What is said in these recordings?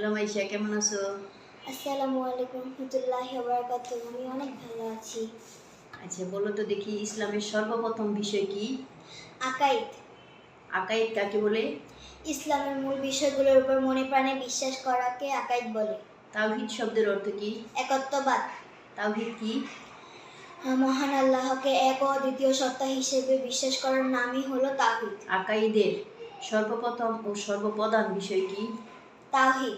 Hello Maisha কেমন আছো? আসসালামু আলাইকুম রহমতুল্লাহ বারাকাত আমি অনেক ভালো আছি। আচ্ছা বলো তো দেখি ইসলামের সর্বপ্রথম বিষয় কি? আকাইদ। আকাইদ কাকে বলে? ইসলামের মূল বিষয়গুলোর উপর মনে প্রাণে বিশ্বাস করাকে আকাইদ বলে। তাওহিদ শব্দের অর্থ কি? একত্ববাদ। তাওহিদ কি? মহান আল্লাহকে এক ও দ্বিতীয় সত্তা হিসেবে বিশ্বাস করার নামই হলো তাহিদ আকাইদের সর্বপ্রথম ও সর্বপ্রধান বিষয় কি? তাহিদ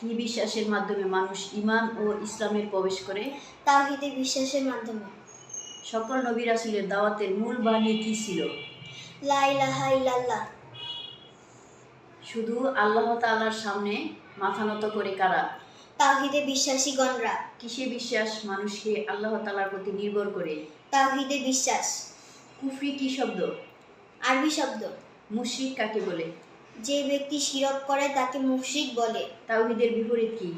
কি বিশ্বাসের মাধ্যমে মানুষ ইমান ও ইসলামের প্রবেশ করে? তাহিদে বিশ্বাসের মাধ্যমে। সকল নবী রাসূলের দাওয়াতের মূল বাণী কি ছিল? লা ইলাহা ইল্লাল্লাহ। শুধু আল্লাহ তাআলার সামনে মাথা নত করে কারা? তাহিদে বিশ্বাসীগণরা। কিসে বিশ্বাস? মানুষকে আল্লাহ তাআলার প্রতি নির্ভর করে। তাহিদে বিশ্বাস। কুফরি কি শব্দ? আরবি শব্দ। মুশরিক কাকে বলে? যে ব্যক্তি শিরক করে তাকে মুশরিক বলে। তাওহিদের বিপরীত কি?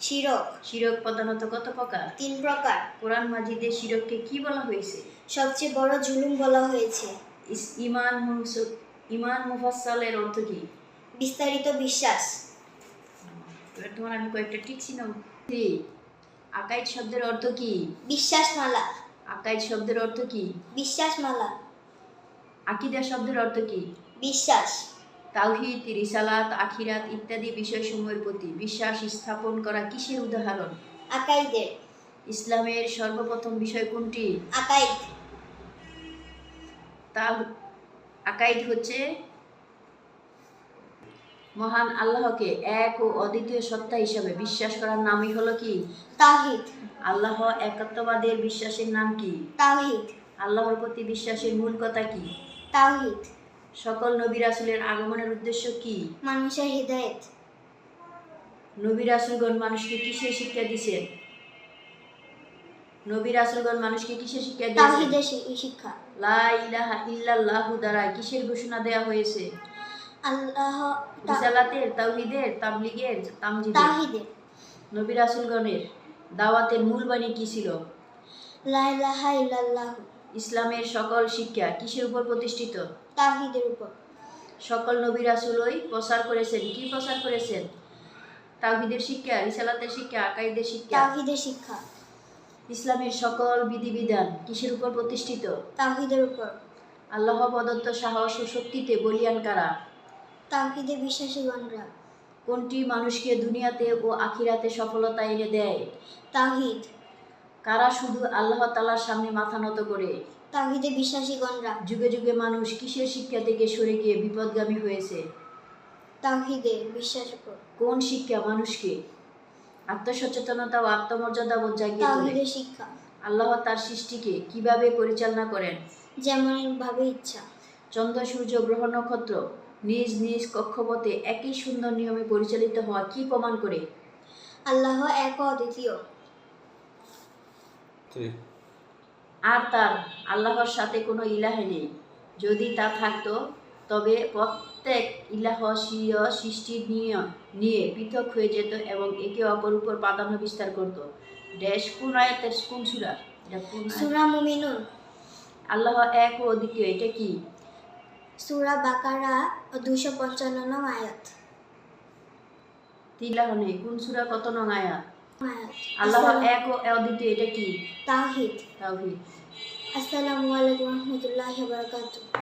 শিরক। শিরক প্রধানত কত প্রকার? তিন প্রকার। কোরআন মাজিদে শিরককে কি বলা হয়েছে? সবচেয়ে বড় জুলুম বলা হয়েছে। ইমান মুস- ইমান মুফাসসালের অর্থ কি? বিস্তারিত বিশ্বাস। এবার তোমার আমি কয়েকটা টিকছি না আকাইদ শব্দের অর্থ কি? বিশ্বাসমালা। আকাইদ শব্দের অর্থ কি? বিশ্বাসমালা। আকিদা শব্দের অর্থ কি? বিশ্বাস। তাওহিদ রিসালাত আখিরাত ইত্যাদি বিষয়সমূহের প্রতি বিশ্বাস স্থাপন করা কিসের উদাহরণ? আকাইদের। ইসলামের সর্বপ্রথম বিষয় কোনটি? আকাইদ। তা আকাইদ হচ্ছে মহান আল্লাহকে এক ও অদ্বিতীয় সত্তা হিসাবে বিশ্বাস করার নামই হলো কি? তাহিদ আল্লাহ একাত্মবাদের বিশ্বাসের নাম কি? তাহিদ আল্লাহর প্রতি বিশ্বাসের মূল কথা কি? তাহিদ সকল নবী রাসূলের আগমনের উদ্দেশ্য কি? মানুষের হৃদয়ত নবী রাসূলগণ মানুষকে কিসের শিক্ষা দিয়েছেন নবী রাসূলগণ মানুষকে কিসের শিক্ষা দিয়েছেন শিক্ষা। লা ইলাহা ইল্লাল্লাহু দ্বারা কিসের ঘোষণা দেয়া হয়েছে? আল্লাহ রিসালাতের তাওহীদের তাবলীগের তামজিদের। তাহিদের নবী রাসূলগণের দাওয়াতের মূল বাণী কি ছিল? লা ইলাহা ইল্লাল্লাহ। ইসলামের সকল শিক্ষা কিসের উপর প্রতিষ্ঠিত? তাহিদের উপর। সকল নবী রাসূলই প্রচার করেছেন। কি প্রচার করেছেন? তাওহীদের শিক্ষা রিসালাতের শিক্ষা আকাইদের শিক্ষা। তাহিদের শিক্ষা। ইসলামের সকল বিধিবিধান কিসের উপর প্রতিষ্ঠিত? তাহিদের উপর। আল্লাহ প্রদত্ত সাহস ও শক্তিতে বলিয়ান কারা? তাহিদে বিশ্বাসীগণরা। কোনটি মানুষকে দুনিয়াতে ও আখিরাতে সফলতা এনে দেয়? তাহিদ কারা শুধু আল্লাহ তালার সামনে মাথা নত করে? তাহিদে বিশ্বাসীগণরা। যুগে যুগে মানুষ কিসের শিক্ষা থেকে সরে গিয়ে বিপদগামী হয়েছে? তাহিদে বিশ্বাস উপর কোন শিক্ষা মানুষকে? আত্মসচেতনতা ও আত্মমর্যাদা বোধ জাগিয়ে তাহিদের শিক্ষা। আল্লাহ তার সৃষ্টিকে কীভাবে পরিচালনা করেন? যেমন ভাবে ইচ্ছা। চন্দ্র সূর্য গ্রহ নক্ষত্র নিজ নিজ কক্ষপথে একই সুন্দর নিয়মে পরিচালিত হওয়া কি প্রমাণ করে? আল্লাহ এক অদ্বিতীয়। আর তার আল্লাহর সাথে কোনো ইলাহে নেই। যদি তা থাকতো তবে প্রত্যেক ইলাহ স্বীয় সৃষ্টি নিয়ে নিয়ে পৃথক হয়ে যেত এবং একে অপর উপর প্রাধান্য বিস্তার করত। ড্যাশ কোন আয়াতের কোন সুরা? সুরা মুমিনুন। আল্লাহ এক ও দ্বিতীয় এটা কি? সুরা বাকারা দুশো পঞ্চান্ন নং আয়াত। তিলাহ নেই কোন সুরা কত নং আয়াত। আল্লাহ এক ও অদ্বিতীয় এটা কি? তাওহীদ। তাওহীদ। আসসালামু আলাইকুম ওয়া রাহমাতুল্লাহি ওয়া বারকাতুহ।